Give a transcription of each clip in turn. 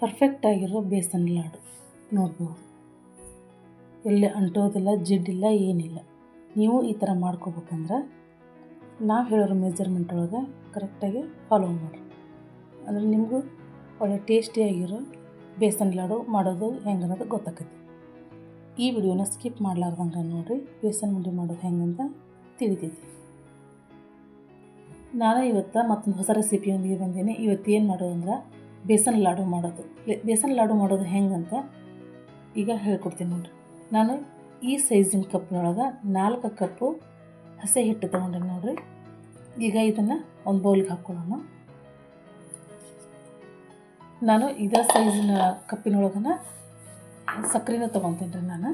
ಪರ್ಫೆಕ್ಟಾಗಿರೋ ಬೇಸನ್ ಲಾಡು. ನೋಡ್ಬೋದು. ಎಲ್ಲಿ ಅಂಟೋದಿಲ್ಲ, ಜಿಡ್ಡಿಲ್ಲ, ಏನಿಲ್ಲ. ನೀವು ಈ ಥರ ಮಾಡ್ಕೋಬೇಕಂದ್ರೆ ನಾವು ಹೇಳೋರು ಮೆಜರ್ಮೆಂಟ್ ಒಳಗೆ ಕರೆಕ್ಟಾಗಿ ಫಾಲೋ ಮಾಡಿರಿ. ಅಂದರೆ ನಿಮಗೂ ಒಳ್ಳೆ ಟೇಸ್ಟಿಯಾಗಿರೋ ಬೇಸನ್ ಲಾಡು ಮಾಡೋದು ಹೆಂಗೆ ಅನ್ನೋದು ಗೊತ್ತಾಕೈತಿ ಈ ವಿಡಿಯೋನ ಸ್ಕಿಪ್ ಮಾಡಲಾರ್ದಂಗೆ ನೋಡಿರಿ, ಬೇಸನ್ ಉಂಡೆ ಮಾಡೋದು ಹೆಂಗಂತ ತಿಳಿತೈತಿ. ನಾನು ಇವತ್ತು ಮತ್ತೊಂದು ಹೊಸ ರೆಸಿಪಿಯೊಂದಿಗೆ ಬಂದೇನೆ. ಇವತ್ತು ಏನು ಮಾಡೋದು ಅಂದ್ರೆ ಬೇಸನ್ ಲಾಡು ಮಾಡೋದು. ಬೇಸನ್ ಲಾಡು ಮಾಡೋದು ಹೆಂಗಂತ ಈಗ ಹೇಳ್ಕೊಡ್ತೀನಿ ನೋಡಿರಿ. ನಾನು ಈ ಸೈಜಿನ ಕಪ್ನೊಳಗೆ ನಾಲ್ಕು ಕಪ್ಪು ಹಸಿ ಹಿಟ್ಟು ತೊಗೊಂಡೆ ನೋಡಿರಿ. ಈಗ ಇದನ್ನು ಒಂದು ಬೌಲ್ಗೆ ಹಾಕ್ಕೊಳ್ಳೋಣ ನಾನು ಇದೇ ಸೈಜಿನ ಕಪ್ಪಿನೊಳಗನ ಸಕ್ಕರೆನ ತೊಗೊತೀನಿ ರೀ ನಾನು.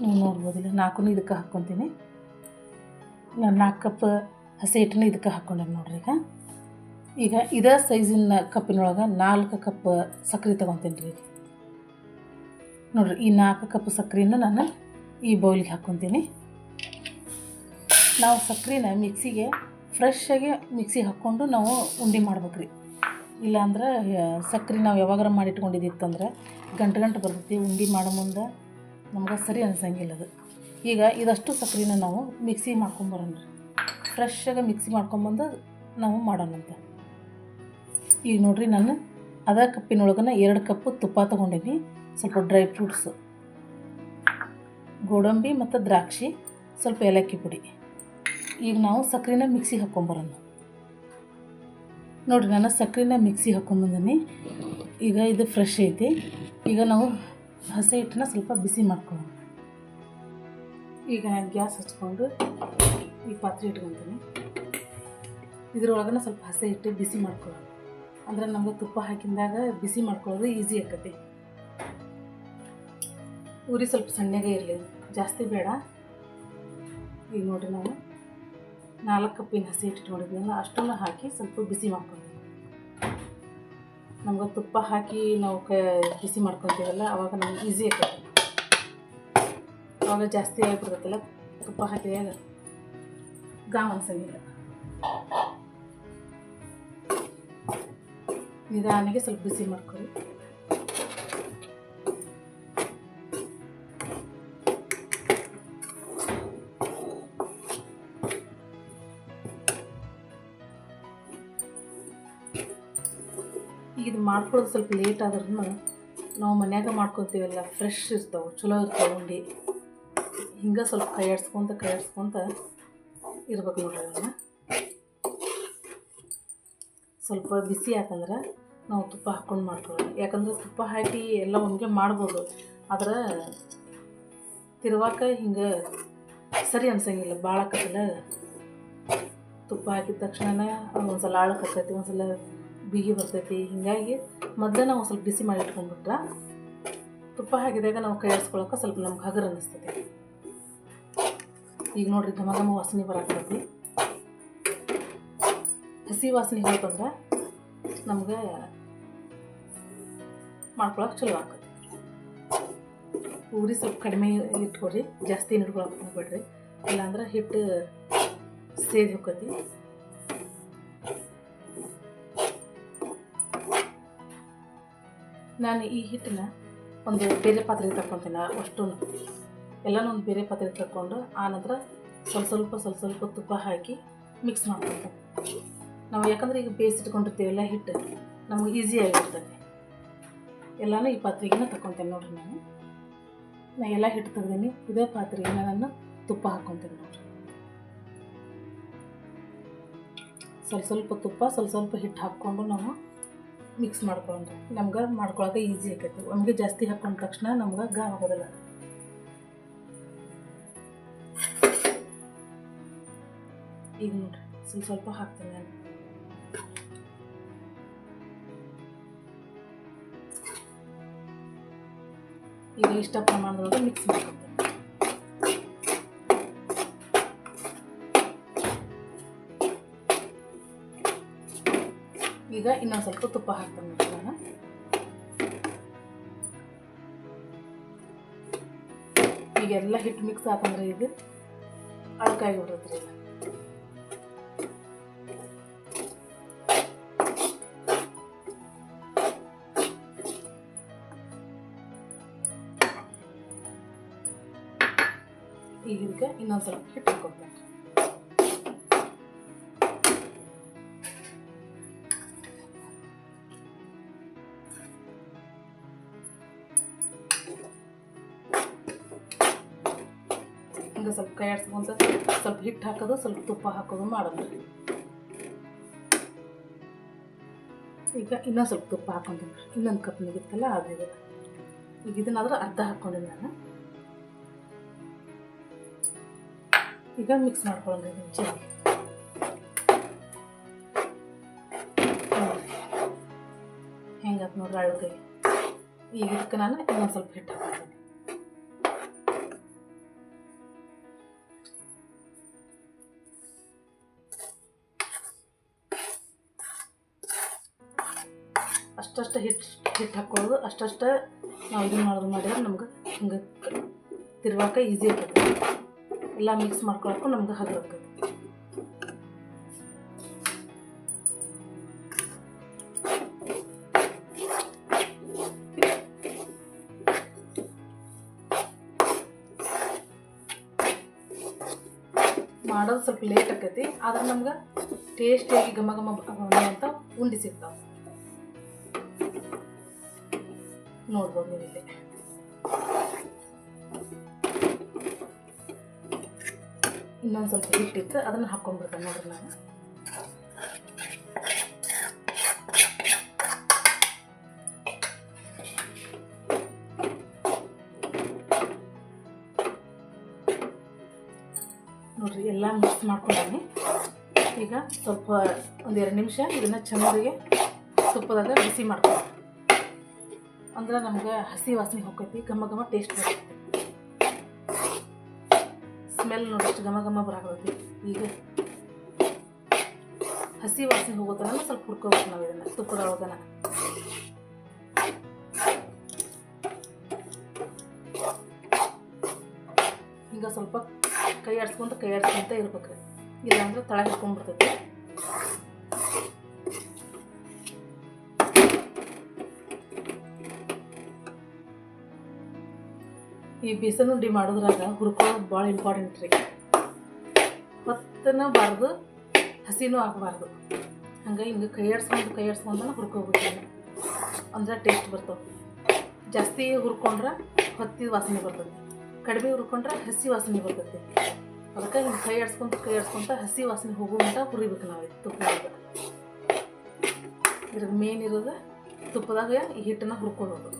ನೀವು ನೋಡ್ಬೋದಿಲ್ಲ ನಾಲ್ಕು ಇದಕ್ಕೆ ಹಾಕ್ಕೊತೀನಿ. ನಾನು ನಾಲ್ಕು ಕಪ್ ಹಸಿ ಹಿಟ್ಟನ್ನ ಇದಕ್ಕೆ ಹಾಕ್ಕೊಂಡೆ ನೋಡ್ರಿ ಈಗ. ಈಗ ಇದೇ ಸೈಜಿನ ಕಪ್ಪಿನೊಳಗೆ ನಾಲ್ಕು ಕಪ್ ಸಕ್ಕರೆ ತೊಗೊತೀನಿ ರೀ ನೋಡ್ರಿ, ಈ ನಾಲ್ಕು ಕಪ್ ಸಕ್ಕರೆನ ನಾನು ಈ ಬೌಲಿಗೆ ಹಾಕ್ಕೊತೀನಿ ನಾವು ಸಕ್ಕರೆನ ಮಿಕ್ಸಿಗೆ ಫ್ರೆಶ್ಶಾಗಿ ಮಿಕ್ಸಿಗೆ ಹಾಕ್ಕೊಂಡು ನಾವು ಉಂಡೆ ಮಾಡ್ಬೇಕ್ರಿ. ಇಲ್ಲಾಂದ್ರೆ ಸಕ್ಕರೆ ನಾವು ಯಾವಾಗಾರ ಮಾಡಿಟ್ಕೊಂಡಿದ್ದಿತ್ತಂದ್ರೆ ಗಂಟು ಗಂಟು ಬರ್ತೈತಿ, ಉಂಡೆ ಮಾಡೋ ಮುಂದೆ ನಮ್ಗೆ ಸರಿ ಅನ್ಸಂಗಿಲ್ಲ ಅದು. ಈಗ ಇದಷ್ಟು ಸಕ್ಕರೆನ ನಾವು ಮಿಕ್ಸಿ ಮಾಡ್ಕೊಂಬರೋಣ ರೀ ಫ್ರೆಶ್ಶಾಗಿ ಮಿಕ್ಸಿ ಮಾಡ್ಕೊಂಬಂದು ನಾವು ಮಾಡೋಣಂತ. ಈಗ ನೋಡಿರಿ ನಾನು ಅದ ಕಪ್ಪಿನೊಳಗನ ಎರಡು ಕಪ್ಪು ತುಪ್ಪ ತೊಗೊಂಡೀನಿ. ಸ್ವಲ್ಪ ಡ್ರೈ ಫ್ರೂಟ್ಸು ಗೋಡಂಬಿ ಮತ್ತು ದ್ರಾಕ್ಷಿ, ಸ್ವಲ್ಪ ಏಲಕ್ಕಿ ಪುಡಿ. ಈಗ ನಾವು ಸಕ್ಕರೆನ ಮಿಕ್ಸಿಗೆ ಹಾಕ್ಕೊಂಬರೋಣ ನೋಡಿರಿ ನಾನು ಸಕ್ಕರೆನ ಮಿಕ್ಸಿ ಹಾಕ್ಕೊಂಬಂದಿನಿ ಈಗ ಇದು ಫ್ರೆಶ್ ಐತಿ. ಈಗ ನಾವು ಹಸಿ ಹಿಟ್ಟನ್ನ ಸ್ವಲ್ಪ ಬಿಸಿ ಮಾಡ್ಕೊಳ್ಳೋಣ. ಈಗ ಗ್ಯಾಸ್ ಹಚ್ಕೊಂಡು ಈ ಪಾತ್ರೆ ಇಟ್ಕೊತೀನಿ. ಇದ್ರೊಳಗನ ಸ್ವಲ್ಪ ಹಸಿ ಹಿಟ್ಟು ಬಿಸಿ ಮಾಡ್ಕೊಳ್ಳೋಣ. ಅಂದ್ರೆ ನಮ್ಗೆ ತುಪ್ಪ ಹಾಕಿದಾಗ ಬಿಸಿ ಮಾಡ್ಕೊಳ್ಳೋದು ಈಸಿ ಆಕತಿ. ಉರಿ ಸ್ವಲ್ಪ ಸಣ್ಣಗೆ ಇರಲಿ, ಜಾಸ್ತಿ ಬೇಡ. ಈಗ ನೋಡಿರಿ ನಾವು ನಾಲ್ಕು ಕಪ್ಪಿನ ಹಸಿ ಹಿಟ್ಟು ನೋಡಿದ್ನಲ್ಲ, ಅಷ್ಟನ್ನು ಹಾಕಿ ಸ್ವಲ್ಪ ಬಿಸಿ ಮಾಡ್ಕೊತೀವಿ ನಮ್ಗೆ ತುಪ್ಪ ಹಾಕಿ ನಾವು ಕ ಬಿಸಿ ಮಾಡ್ಕೊತೀವಲ್ಲ ಅವಾಗ ನಮ್ಗೆ ಈಸಿ ಆಗ್ತದೆ ಅವಾಗ ಜಾಸ್ತಿ ಆಗಿಬಿಡ್ತೈತಲ್ಲ, ತುಪ್ಪ ಹಾಕಿದಾಗ. ಗಾಮ್ ಅನ್ಸಂಗಿಲ್ಲ. ನಿಧಾನಿಗೆ ಸ್ವಲ್ಪ ಬಿಸಿ ಮಾಡ್ಕೊಳ್ಳಿ. ಇದು ಮಾಡ್ಕೊಳ್ಳೋದು ಸ್ವಲ್ಪ ಲೇಟ್ ಆದ್ರೂ ನಾವು ಮನ್ಯಾಗ ಮಾಡ್ಕೊತೀವಲ್ಲ ಫ್ರೆಶ್ ಇರ್ತಾವೆ, ಚಲೋ ಇರ್ತಾವೆ ಉಂಡಿ. ಹಿಂಗೆ ಸ್ವಲ್ಪ ಕೈ ಆಡ್ಸ್ಕೊಂತ ಕೈ ಇರ್ಬೇಕು ನೋಡ್ರಿ ಅವನ್ನ ಸ್ವಲ್ಪ ಬಿಸಿ ಯಾಕಂದ್ರೆ ನಾವು ತುಪ್ಪ ಹಾಕ್ಕೊಂಡು ಮಾಡ್ಕೊಳ್ಳಿ ಯಾಕಂದ್ರೆ ತುಪ್ಪ ಹಾಕಿ ಎಲ್ಲ ಒಮ್ಗೆ ಮಾಡ್ಬೋದು. ಆದ್ರೆ ತಿರುವಾಕ ಹಿಂಗೆ ಸರಿ ಅನ್ಸಂಗಿಲ್ಲ. ಭಾಳ ಕತ್ತಲ. ತುಪ್ಪ ಹಾಕಿದ ತಕ್ಷಣ ಒಂದ್ಸಲ ಆಳಕ್ಕೆ ಕತ್ತೈತಿ ಒಂದ್ಸಲ ಬಿಗಿ ಬರ್ತೈತಿ. ಹಿಂಗಾಗಿ ಮೊದಲೇ ನಾವು ಸ್ವಲ್ಪ ಬಿಸಿ ಮಾಡಿ ಇಟ್ಕೊಂಡ್ಬಿಟ್ರೆ ತುಪ್ಪ ಹಾಕಿದಾಗ ನಾವು ಕೈ ಆಡಿಸ್ಕೊಳಕ್ಕೆ ಸ್ವಲ್ಪ ನಮ್ಗೆ ಹಗರ್ ಅನ್ನಿಸ್ತೈತಿ. ಈಗ ನೋಡ್ರಿ, ಘಮ ಘಮ ವಾಸನೆ ಬರಾಕತ್ತೈತಿ. ಹಸಿ ವಾಸನೆ ಹೋಯ್ತಂದ್ರೆ ನಮ್ಗೆ ಮಾಡ್ಕೊಳಕ್ಕೆ ಚಲೋ ಆಕತಿ ಪೂರಿ ಸ್ವಲ್ಪ ಕಡಿಮೆ ಇಟ್ಕೊರಿ ಜಾಸ್ತಿ ಹಿಡ್ಕೊಳಕ್ಕೆ ಹೋಗ್ಬೇಡ್ರಿ. ಇಲ್ಲಾಂದ್ರೆ ಹಿಟ್ಟು ಸೇದಿ ಹೋಗ್ತೈತಿ. ನಾನು ಈ ಹಿಟ್ಟನ್ನ ಒಂದು ಬೇರೆ ಪಾತ್ರೆಗೆ ತಗೊತೀನಿ ಅಷ್ಟೊಂದು ಎಲ್ಲನೂ ಒಂದು ಬೇರೆ ಪಾತ್ರೆಗೆ ತಗೊಂಡು ಆನಂತರ ಸ್ವಲ್ಪ ಸ್ವಲ್ಪ ಸ್ವಲ್ಪ ಸ್ವಲ್ಪ ತುಪ್ಪ ಹಾಕಿ ಮಿಕ್ಸ್ ಮಾಡ್ಕೊತೀನಿ ನಾವು ಯಾಕಂದ್ರೆ ಈಗ ಬೇಯಿಸಿಟ್ಕೊಂಡಿರ್ತೀವಲ್ಲ ಹಿಟ್ಟು, ನಮಗೆ ಈಸಿ ಆಗಿರ್ತದೆ. ಎಲ್ಲನೂ ಈ ಪಾತ್ರೆಗೆ ತಗೊತೇನೆ ನೋಡ್ರಿ ನಾನು. ನಾ ಎಲ್ಲ ಹಿಟ್ಟು ತೆಗ್ದೀನಿ, ಇದೇ ಪಾತ್ರೆಗೆ ನಾನು ತುಪ್ಪ ಹಾಕ್ಕೊತೇನೆ ನೋಡ್ರಿ. ಸ್ವಲ್ಪ ಸ್ವಲ್ಪ ತುಪ್ಪ, ಸ್ವಲ್ಪ ಸ್ವಲ್ಪ ಹಿಟ್ಟು ಹಾಕ್ಕೊಂಡು ನಾವು ಮಿಕ್ಸ್ ಮಾಡ್ಕೊಳ್ಳೋಣ. ನಮ್ಗೆ ಮಾಡ್ಕೊಳಕ್ಕೆ ಈಸಿ ಆಕೈತಿ. ಒಮ್ಗೆ ಜಾಸ್ತಿ ಹಾಕೊಂಡ ತಕ್ಷಣ ನಮ್ಗೆ ಗಾಮ್ ಆಗೋದಿಲ್ಲ ಈಗ ನೋಡ್ರಿ, ಸ್ವಲ್ಪ ಸ್ವಲ್ಪ ಹಾಕ್ತೇನೆ ನಾನು. ಈಗ ಇಷ್ಟ ಪ್ರಮಾಣದೊಳಗೆ ಮಿಕ್ಸ್ ಮಾಡ್ಕೊತೀನಿ ಈಗ ಇನ್ನೊಂದು ಸ್ವಲ್ಪ ತುಪ್ಪ ಹಾಕ್ತೀನಿ ನಾನು ಈಗ ಎಲ್ಲ ಹಿಟ್ಟು ಮಿಕ್ಸ್ ಹಾಕಂದ್ರೆ ಇದು ಅಳಕಾಗಿ ಬಿಡುತ್ತೆ ಇನ್ನೊಂದು ಸ್ವಲ್ಪ ಹಿಟ್ಟು ಹಾಕೋತೇನೆ ಹಿಂಗೆ ಸ್ವಲ್ಪ ಕೈ ಆಡ್ಸ್ಕೊಂತ ಸ್ವಲ್ಪ ಹಿಟ್ಟು ಹಾಕೋದು, ಸ್ವಲ್ಪ ತುಪ್ಪ ಹಾಕೋದು ಮಾಡೋದು. ಈಗ ಇನ್ನೊಂದು ಸ್ವಲ್ಪ ತುಪ್ಪ ಹಾಕೊಂತೀನಿ. ಇನ್ನೊಂದು ಕಪ್ ನಿಗಿತ್ತಲ್ಲ ಅದು ಇದು ಈಗ ಇದನ್ನಾದ್ರೆ ಅರ್ಧ ಹಾಕ್ಕೊಂಡಿನಿ ನಾನು. ಈಗ ಮಿಕ್ಸ್ ಮಾಡ್ಕೊಳ್ಳೋಣ ಚೆನ್ನಾಗಿ ಹೆಂಗಾತ್ ನೋಡ್ರಿ ಅಳುಗೈ ಈಗ ಇದಕ್ಕೆ ನಾನು ಇನ್ನೊಂದು ಸ್ವಲ್ಪ ಹಿಟ್ಟು ಹಾಕ್ತೀನಿ ಅಷ್ಟಷ್ಟು ಹಿಟ್ಟು ಹಿಟ್ಟು ಹಾಕ್ಕೊಳ್ಳೋದು, ಅಷ್ಟಷ್ಟು ನಾವು ಇದನ್ನು ಮಾಡೋದು ಮಾಡಿದ್ರೆ ನಮ್ಗೆ ಹಿಂಗೆ ತಿರ್ವಾಕ ಈಸಿ ಆಗ್ತದೆ. ಎಲ್ಲ ಮಿಕ್ಸ್ ಮಾಡ್ಕೊಳಕ್ಕೂ ನಮ್ಗೆ ಆಗ್ತದೆ ಮಾಡೋದು ಸ್ವಲ್ಪ ಲೇಟ್ ಆಕೈತಿ, ಆದ್ರೆ ನಮ್ಗೆ ಟೇಸ್ಟಿಯಾಗಿ ಘಮ ಘಮ ಅಂತ ಉಂಡಿ ಸಿಗ್ತಾವೆ. ನೋಡ್ಬೋದು ನೀವು ಇನ್ನೊಂದು ಸ್ವಲ್ಪ ಹಿಟ್ಟಿತ್ತು ಅದನ್ನು ಹಾಕ್ಕೊಂಡ್ಬಿಡ್ತೇನೆ ನೋಡ್ರಿ ನಾನು. ನೋಡ್ರಿ, ಎಲ್ಲ ಮಿಕ್ಸ್ ಮಾಡ್ಕೊಂಡೀನಿ. ಈಗ ಸ್ವಲ್ಪ ಒಂದು ಎರಡು ನಿಮಿಷ ಇದನ್ನು ಚೆನ್ನಾಗಿ ತುಪ್ಪದಾಗ ಬಿಸಿ ಮಾಡ್ಕೊಂಡು ಅಂದ್ರೆ ನಮ್ಗೆ ಹಸಿ ವಾಸನೆ ಹೋಗ್ತೈತಿ, ಘಮ ಘಮ ಟೇಸ್ಟ್ ಬರ್ತೈತಿ. ಸ್ಮೆಲ್ ನೋಡಿ ಎಷ್ಟು ಘಮ ಘಮ ಬರಾಕತ್ತೈತಿ. ಈಗ ಹಸಿ ವಾಸನೆ ಹೋಗೋತನ ಸ್ವಲ್ಪ ಹುರ್ಕೋಬೇಕು ನಾವು ಇದನ್ನು ತುಪ್ಪದೊಳಗನ ಈಗ ಸ್ವಲ್ಪ ಕೈ ಆಡಿಸ್ಕೊಂತ ಕೈ ಆಡಿಸ್ಕೊಂತ ಇರ್ಬೇಕ್ರಿ ಇಲ್ಲಾಂದ್ರೆ ತಳ ಹಿಡ್ಕೊಂಡ್ಬಿಡ್ತೈತಿ. ಈ ಬೇಸನ್ ಉಂಡಿ ಮಾಡೋದ್ರಾಗ ಹುರ್ಕೊಳ್ಳೋದು ಭಾಳ ಇಂಪಾರ್ಟೆಂಟ್ ರೀ. ಮತ್ತನ ಬಾರ್ದು ಹಸಿನೂ ಆಗಬಾರ್ದು. ಹಂಗೆ ಹಿಂಗೆ ಕೈ ಆಡ್ಸ್ಕೊಂಡು ಕೈ ಆಡ್ಸ್ಕೊಂಡನ ಹುರ್ಕೋಬೇಕು ಅಂದ್ರೆ ಟೇಸ್ಟ್ ಬರ್ತವೆ. ಜಾಸ್ತಿ ಹುರ್ಕೊಂಡ್ರೆ ಹೊತ್ತಿದ ವಾಸನೆ ಬರ್ತದೆ. ಕಡಿಮೆ ಹುರ್ಕೊಂಡ್ರೆ ಹಸಿ ವಾಸನೆ ಬರ್ತೈತಿ ಅದಕ್ಕೆ ಹಿಂಗೆ ಕೈ ಆಡ್ಸ್ಕೊಂತ ಕೈ ಆಡ್ಸ್ಕೊಂತ ಹಸಿ ವಾಸನೆ ಹೋಗುವಂತ ಹುರಿಬೇಕು ನಾವು ತುಪ್ಪದಾಗ. ಇದ್ರಾಗ ಮೇನ್ ಇರೋದು ತುಪ್ಪದಾಗ ಈ ಹಿಟ್ಟನ್ನ ಹುರ್ಕೊಳ್ಳೋದು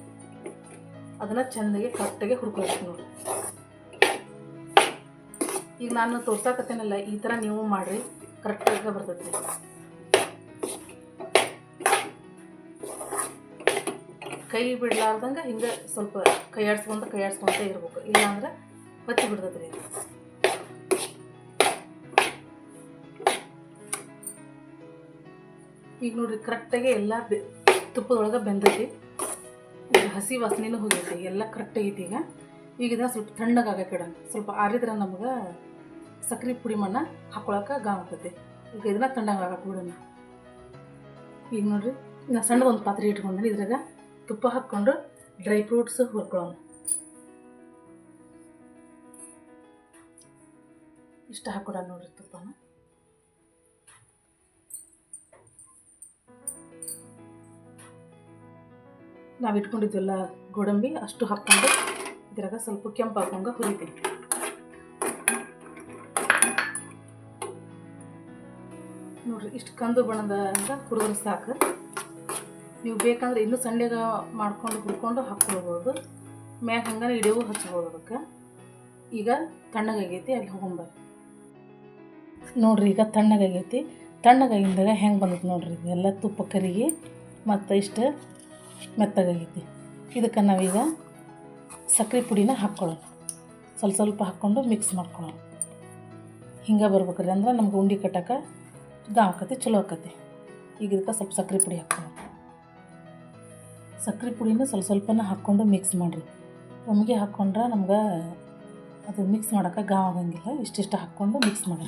ಅದನ್ನು ಚೆಂದಾಗಿ ಕರೆಕ್ಟಾಗಿ ಹುರ್ಕೊಳ್ಬೇಕು ನೋಡಿ. ಈಗ ನಾನು ತೋರ್ಸಾಕತ್ತೇನಲ್ಲ, ಈ ಥರ ನೀವು ಮಾಡಿರಿ ಕರೆಕ್ಟಾಗಿ ಬರ್ತೈತಿ. ಕೈ ಬಿಡ್ಲಾರ್ದಂಗೆ ಹಿಂಗೆ ಸ್ವಲ್ಪ ಕೈ ಆಡ್ಸ್ಕೊಂತ ಕೈ ಆಡ್ಸ್ಕೊಂತ ಇರ್ಬೇಕು. ಇಲ್ಲಾಂದ್ರೆ ಬಚ್ಚಿ ಬಿಡ್ತೈತಿ ರೀ ಈಗ ನೋಡಿರಿ ಕರೆಕ್ಟಾಗಿ ಎಲ್ಲ ಬೆ ತುಪ್ಪದೊಳಗೆ ಬೆಂದೈತಿ. ಹಸಿ ವಾಸನೆನೂ ಹೋಗೈತಿ, ಎಲ್ಲ ಕರೆಕ್ಟ್ ಆಗೈತಿ ಈಗ. ಈಗ ಸ್ವಲ್ಪ ತಣ್ಣಗೆ ಆಗಕ್ಕೆ ಸ್ವಲ್ಪ ಆರಿದ್ರೆ ನಮ್ಗೆ ಸಕ್ರೆ ಪುಡಿ ಮಣ್ಣ ಹಾಕೊಳಕ್ಕೆ ಗಾಮ್ ಆಗ್ತೈತಿ ಈಗ ಇದನ್ನ ತಣ್ಣಗಾಗಕ್ಕೆ ಬಿಡೋಣ ಈಗ ನೋಡ್ರಿ, ನಾ ಸಣ್ಣದೊಂದು ಪಾತ್ರೆ ಇಟ್ಕೊಂಡೆ ಇದ್ರಾಗ ತುಪ್ಪ ಹಾಕ್ಕೊಂಡು ಡ್ರೈ ಫ್ರೂಟ್ಸ್ ಹುರ್ಕೊಳ್ಳೋಣ ಇಷ್ಟ ಹಾಕೊಡ ನೋಡ್ರಿ ತುಪ್ಪನ. ನಾವು ಇಟ್ಕೊಂಡಿದ್ವಲ್ಲ ಗೋಡಂಬಿ ಅಷ್ಟು ಹಾಕ್ಕೊಂಡು ಇದ್ರಾಗ ಸ್ವಲ್ಪ ಕೆಂಪು ಹಾಕೊಂಡ ಹುರಿತೀನಿ. ನೋಡ್ರಿ, ಇಷ್ಟು ಕಂದು ಬಣ್ಣದ ಹುರಿದ್ರೆ ಸಾಕು. ನೀವು ಬೇಕಂದ್ರೆ ಇನ್ನೂ ಸಣ್ಣಗ ಮಾಡ್ಕೊಂಡು ಹುರ್ಕೊಂಡು ಹಾಕ್ಕೊಳ್ಬೋದು. ಮ್ಯಾಗ ಹಂಗಾರೆ ಇಡೇವು ಹಚ್ಬೋದು ಅದಕ್ಕೆ. ಈಗ ತಣ್ಣಗಾಗೈತಿ ಅಲ್ಲಿ ಹೋಗೊಂಬರ್ರಿ ನೋಡ್ರಿ, ಈಗ ತಣ್ಣಗಾಗೈತಿ ತಣ್ಣಗಾಗಿಂದಾಗ ಹೆಂಗೆ ಬಂದೈತೆ ನೋಡ್ರಿ, ಇದೆಲ್ಲ ತುಪ್ಪ ಕರಿಗಿ ಮತ್ತು ಇಷ್ಟು ಮೆತ್ತಗಾಗೈತಿ. ಇದಕ್ಕೆ ನಾವೀಗ ಸಕ್ಕರೆ ಪುಡಿನ ಹಾಕ್ಕೊಳ್ಳೋಣ. ಸ್ವಲ್ಪ ಸ್ವಲ್ಪ ಹಾಕ್ಕೊಂಡು ಮಿಕ್ಸ್ ಮಾಡ್ಕೊಳ್ಳೋಣ. ಹಿಂಗೆ ಬರ್ಬೇಕ್ರಿ ಅಂದ್ರೆ ನಮ್ಗೆ ಉಂಡೆ ಕಟ್ಟಕ್ಕೆ ಗಾವ್ ಆಕತಿ, ಚಲೋ ಆಕತಿ. ಈಗ ಇದಕ್ಕೆ ಸ್ವಲ್ಪ ಸಕ್ಕರೆ ಪುಡಿ ಹಾಕ್ಕೊಳ್ಳೋಣ. ಸಕ್ಕರೆ ಪುಡಿನ ಸ್ವಲ್ಪ ಸ್ವಲ್ಪನ ಹಾಕ್ಕೊಂಡು ಮಿಕ್ಸ್ ಮಾಡಿರಿ. ಒಮ್ಮೆಗೆ ಹಾಕ್ಕೊಂಡ್ರೆ ನಮ್ಗೆ ಅದು ಮಿಕ್ಸ್ ಮಾಡೋಕ್ಕೆ ಗಾವ್ ಆಗಂಗಿಲ್ಲ. ಇಷ್ಟಿಷ್ಟು ಹಾಕ್ಕೊಂಡು ಮಿಕ್ಸ್ ಮಾಡೋಣ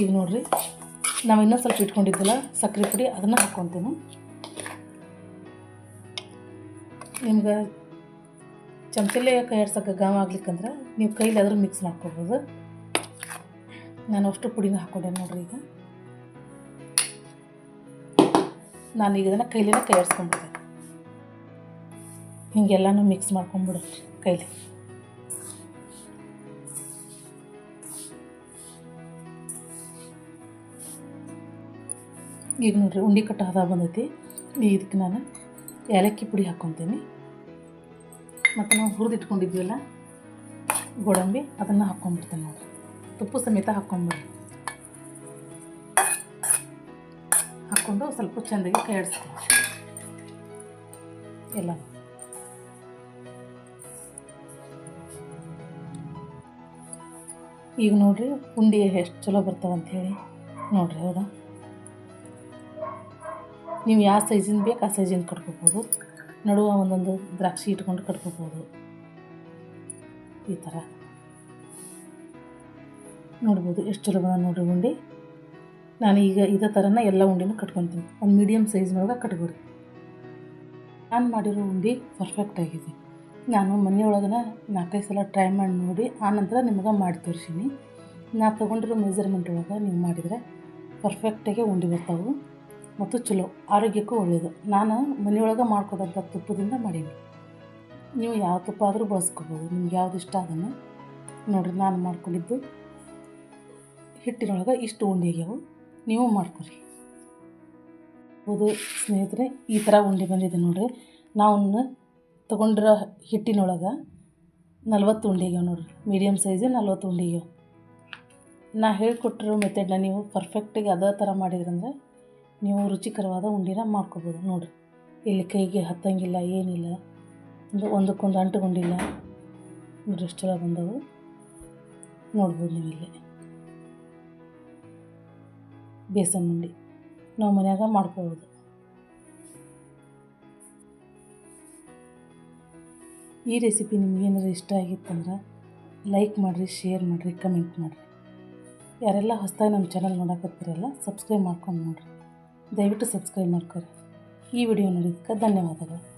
ಈಗ ನೋಡಿರಿ. ನಾವು ಇನ್ನೂ ಸ್ವಲ್ಪ ಇಟ್ಕೊಂಡಿದ್ದಲ್ಲ ಸಕ್ಕರೆ ಪುಡಿ, ಅದನ್ನು ಹಾಕ್ಕೊತೀನಿ ನಿಮ್ಗೆ ಚಮಚಲ್ಲೇ ಕೈ ಗಾಮ ಆಗ್ಲಿಕ್ಕಂದ್ರೆ ನೀವು ಕೈಲಾದ್ರೂ ಮಿಕ್ಸ್ ಮಾಡ್ಕೊಬೋದು. ನಾನು ಅಷ್ಟು ಪುಡಿನ ಹಾಕ್ಕೊಂಡೆ ನೋಡ್ರಿ ಈಗ. ನಾನು ಈಗ ಅದನ್ನು ಕೈಲಿನ ಕೈ ಹಿಂಗೆಲ್ಲನೂ ಮಿಕ್ಸ್ ಮಾಡ್ಕೊಂಡ್ಬಿಡ್ರಿ ಕೈಲಿ. ಈಗ ನೋಡ್ರಿ, ಉಂಡಿ ಕಟ್ಟ ಹದ ಬಂದೈತಿ. ಇದಕ್ಕೆ ನಾನು ಏಲಕ್ಕಿ ಪುಡಿ ಹಾಕ್ಕೊತೀನಿ ಮತ್ತು ನಾವು ಹುರಿದಿಟ್ಕೊಂಡಿದ್ವಲ್ಲ ಗೋಡಂಬಿ, ಅದನ್ನು ಹಾಕ್ಕೊಂಡ್ಬಿಡ್ತೇನೆ ನೋಡ್ರಿ. ತುಪ್ಪ ಸಮೇತ ಹಾಕ್ಕೊಂಡ್ಬಿಡ್ರಿ ಹಾಕ್ಕೊಂಡು ಸ್ವಲ್ಪ ಚೆಂದಾಗಿ ಕೈ ಎಲ್ಲ. ಈಗ ನೋಡಿರಿ, ಉಂಡೆ ಎಷ್ಟು ಚಲೋ ಬರ್ತಾವ ಅಂತ ಹೇಳಿ. ನೋಡ್ರಿ, ಹೌದಾ? ನೀವು ಯಾವ ಸೈಜಿನ ಬೇಕು ಆ ಸೈಜಿನ ಕಟ್ಕೋಬೋದು. ನಡುವ ಒಂದೊಂದು ದ್ರಾಕ್ಷಿ ಇಟ್ಕೊಂಡು ಕಟ್ಕೋಬೋದು. ಈ ಥರ. ನೋಡ್ಬೋದು ಎಷ್ಟು ಚಲೋ ಬಂದ ನೋಡ್ರಿ ಉಂಡೆ. ನಾನು ಈಗ ಇದೇ ಥರನ ಎಲ್ಲ ಉಂಡೆನೂ ಕಟ್ಕೊತೀನಿ. ಒಂದು ಮೀಡಿಯಮ್ ಸೈಜ್ನೊಳಗೆ ಕಟ್ಬೋದು ನಾನು ಮಾಡಿರೋ ಉಂಡೆ ಪರ್ಫೆಕ್ಟ್ ಆಗಿದೆ. ನಾನು ಮನೆಯೊಳಗನ ನಾಲ್ಕೈದು ಸಲ ಟ್ರೈ ಮಾಡಿ ನೋಡಿ ಆನಂತರ ನಿಮಗೆ ಮಾಡಿ ತೋರಿಸೀನಿ ನಾ ತೊಗೊಂಡಿರೋ ಮೆಜರ್ಮೆಂಟ್ ಒಳಗೆ ನೀವು ಮಾಡಿದರೆ ಪರ್ಫೆಕ್ಟಾಗಿ ಉಂಡೆ ಬರ್ತಾವೆ. ಮತ್ತು ಚಲೋ, ಆರೋಗ್ಯಕ್ಕೂ ಒಳ್ಳೆಯದು ನಾನು ಮನೆಯೊಳಗೆ ಮಾಡ್ಕೊಡೋಂಥ ತುಪ್ಪದಿಂದ ಮಾಡೀನಿ. ನೀವು ಯಾವ ತುಪ್ಪ ಆದರೂ ಬಳಸ್ಕೋಬೋದು. ನಿಮ್ಗೆ ಯಾವ್ದು ಇಷ್ಟ ಅದನ್ನು ನೋಡಿರಿ, ನಾನು ಮಾಡ್ಕೊಂಡಿದ್ದು ಹಿಟ್ಟಿನೊಳಗೆ ಇಷ್ಟು ಉಂಡೆ ಆಗ್ಯಾವು. ನೀವು ಮಾಡ್ಕೊರಿ. ಹೌದು ಸ್ನೇಹಿತರೆ, ಈ ಥರ ಉಂಡೆ ಬಂದಿದೆ ನೋಡಿರಿ. ನಾವು ತೊಗೊಂಡಿರೋ ಹಿಟ್ಟಿನೊಳಗೆ ನಲ್ವತ್ತು ಉಂಡೆ ಆಗ್ಯಾವ ನೋಡಿರಿ. ಮೀಡಿಯಮ್ ಸೈಜು ನಲ್ವತ್ತು ಉಂಡೆ ಆಗ್ಯಾವ. ನಾ ಹೇಳ್ಕೊಟ್ಟಿರೋ ಮೆಥಡ್ನ ನೀವು ಪರ್ಫೆಕ್ಟಾಗಿ ಅದೇ ಥರ ಮಾಡಿದ್ರಂದ್ರೆ ನೀವು ರುಚಿಕರವಾದ ಉಂಡೆನ ಮಾಡ್ಕೋಬೋದು. ನೋಡಿರಿ. ಇಲ್ಲಿ ಕೈಗೆ ಹತ್ತಂಗಿಲ್ಲ, ಏನಿಲ್ಲ. ಒಂದು ಒಂದಕ್ಕೊಂದು ಅಂಟುಕೊಂಡಿಲ್ಲ. ನೋಡಿರಿ, ಎಷ್ಟು ಚಲೋ ಬಂದವು. ನೋಡ್ಬೋದು ನೀವು ಇಲ್ಲಿ. ಬೇಸನ್ ಉಂಡೆ. ನಾವು ಮನ್ಯಾಗ ಮಾಡ್ಕೋಬೋದು. ಈ ರೆಸಿಪಿ ನಿಮಗೇನಾದ್ರು ಇಷ್ಟ ಆಗಿತ್ತಂದ್ರೆ ಲೈಕ್ ಮಾಡಿರಿ, ಶೇರ್ ಮಾಡಿರಿ, ಕಮೆಂಟ್ ಮಾಡಿರಿ. ಯಾರೆಲ್ಲ ಹೊಸ್ತಾಗಿ ನಮ್ಮ ಚಾನಲ್ ನೋಡಕತ್ತಿರಲ್ಲ, ಸಬ್ಸ್ಕ್ರೈಬ್ ಮಾಡ್ಕೊಂಡು ನೋಡಿರಿ. ದಯವಿಟ್ಟು ಸಬ್ಸ್ಕ್ರೈಬ್ ಮಾಡ್ಕೊರಿ ಈ ವಿಡಿಯೋ ನೋಡಿದ್ದಕ್ಕೆ ಧನ್ಯವಾದಗಳು.